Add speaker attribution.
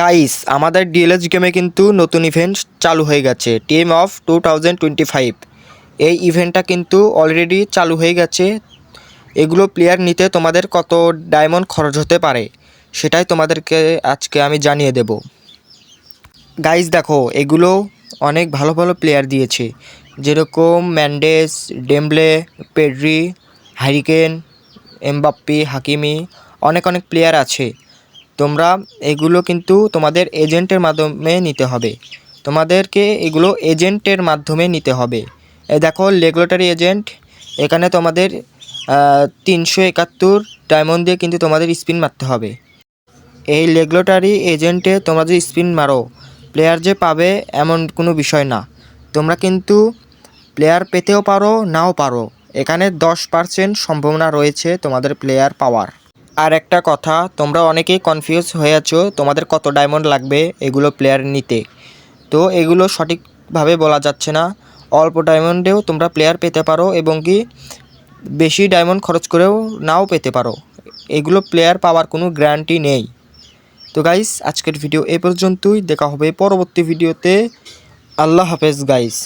Speaker 1: Guys আমাদের DLS গেমে কিন্তু নতুন ইভেন্ট চালু হয়ে গেছে team of two thousand twenty five এই ইভেন্টটা কিন্তু অলরেডি চালু হয়ে গেছে। এগুলো প্লেয়ার নিতে তোমাদের কত ডায়মন্ড খরচ হতে পারে, সেটাই তোমাদেরকে আজকে আমি জানিয়ে দেব। গাইস দেখো, এগুলো অনেক ভালো ভালো প্লেয়ার দিয়েছে। যেরকম Mendes Dembele Pedri Harry Kane Mbappe Hakimi অনেক অনেক প্লেয়ার আছে। তোমরা এগুলো কিন্তু তোমাদের এজেন্টের মাধ্যমে নিতে হবে। তোমাদেরকে এগুলো এজেন্টের মাধ্যমে নিতে হবে। এই দেখো রেগুলেটরি এজেন্ট, এখানে তোমাদের তিনশো একাত্তর ডায়মন্ড দিয়ে কিন্তু তোমাদের স্পিন মারতে হবে। এই রেগুলেটরি এজেন্টে তোমরা যে স্পিন মারো, প্লেয়ার যে পাবে এমন কোনো বিষয় না। তোমরা কিন্তু প্লেয়ার পেতেও পারো, নাও পারো। এখানে দশ পার্সেন্ট সম্ভাবনা রয়েছে তোমাদের প্লেয়ার পাওয়ার। আর একটা কথা, তোমরা অনেকেই কনফিউজ হয়ে আছো, তোমাদের কত ডায়মন্ড লাগবে এগুলো প্লেয়ার নিতে। তো এগুলো সঠিকভাবে বলা যাচ্ছে না। অল্প ডায়মন্ডেও তোমরা প্লেয়ার পেতে পারো এবং কি বেশি ডায়মন্ড খরচ করেও নাও পেতে পারো। এগুলো প্লেয়ার পাওয়ার কোনো গ্যারান্টি নেই। তো গাইস আজকের ভিডিও এ পর্যন্তই। দেখা হবে পরবর্তী ভিডিওতে আল্লাহ হাফেজ গাইস